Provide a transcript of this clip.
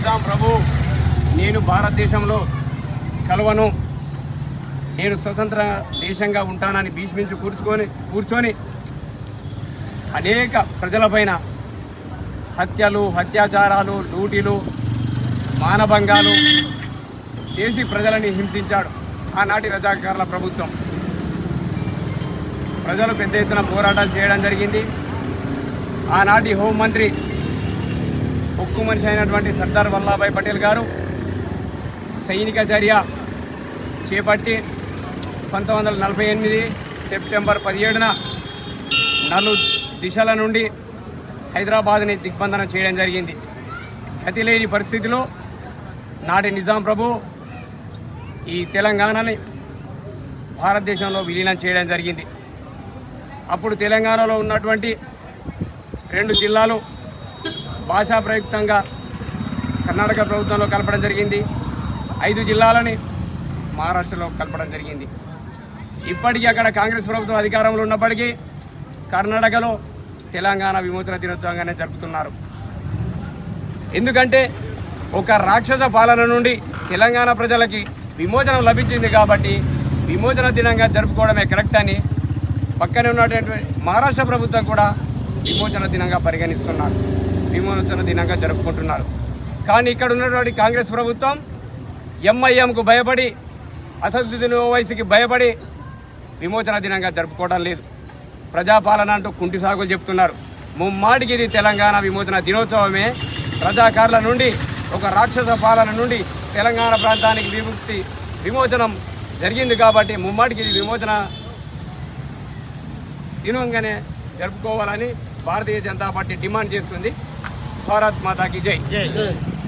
నిజాం ప్రభు నేను భారతదేశంలో కలవను. నేను స్వతంత్ర దేశంగా ఉంటానని భీష్మించి కూర్చుకొని కూర్చొని అనేక ప్రజలపైన హత్యలు హత్యాచారాలు లూటీలు మానభంగాలు చేసి ప్రజలని హింసించాడు ఆనాటి రజాకారుల ప్రభుత్వం. ప్రజలు పెద్ద ఎత్తున పోరాటాలు చేయడం జరిగింది. ఆనాటి హోంమంత్రి ఉక్కు మనిషి అయినటువంటి సర్దార్ వల్లభాయ్ పటేల్ గారు సైనిక చర్య చేపట్టి పంతొమ్మిది వందల నలభై ఎనిమిది సెప్టెంబర్ పదిహేడున నలు దిశల నుండి హైదరాబాద్ని దిగ్బంధనం చేయడం జరిగింది. గతి లేని పరిస్థితిలో నాటి నిజాం ప్రభు ఈ తెలంగాణని భారతదేశంలో విలీనం చేయడం జరిగింది. అప్పుడు తెలంగాణలో ఉన్నటువంటి రెండు జిల్లాలు భాషా ప్రయుక్తంగా కర్ణాటక ప్రభుత్వంలో కలపడం జరిగింది. ఐదు జిల్లాలని మహారాష్ట్రలో కలపడం జరిగింది. ఇప్పటికీ అక్కడ కాంగ్రెస్ ప్రభుత్వం అధికారంలో ఉన్నప్పటికీ కర్ణాటకలో తెలంగాణ విమోచన దినోత్సవంగానే జరుపుతున్నారు. ఎందుకంటే ఒక రాక్షస పాలన నుండి తెలంగాణ ప్రజలకి విమోచనం లభించింది కాబట్టి విమోచన దినంగా జరుపుకోవడమే కరెక్ట్ అని పక్కనే ఉన్నటువంటి మహారాష్ట్ర ప్రభుత్వం కూడా విమోచన దినంగా పరిగణిస్తున్నారు. విమోచన దినంగా జరుపుకుంటున్నారు. కానీ ఇక్కడ ఉన్నటువంటి కాంగ్రెస్ ప్రభుత్వం ఎంఐఎంకు భయపడి అసదుద్దీన్ ఓవైసీకి భయపడి విమోచన దినంగా జరుపుకోవడం లేదు. ప్రజాపాలన అంటూ కుంటి సాగులు చెప్తున్నారు. ముమ్మాటికి ఇది తెలంగాణ విమోచన దినోత్సవమే. ప్రజాకారుల నుండి ఒక రాక్షస పాలన నుండి తెలంగాణ ప్రాంతానికి విముక్తి విమోచనం జరిగింది కాబట్టి ముమ్మాటికి ఇది విమోచన దినంగానే జరుపుకోవాలని భారతీయ జనతా పార్టీ డిమాండ్ చేస్తుంది. भारत माता की जय। जय।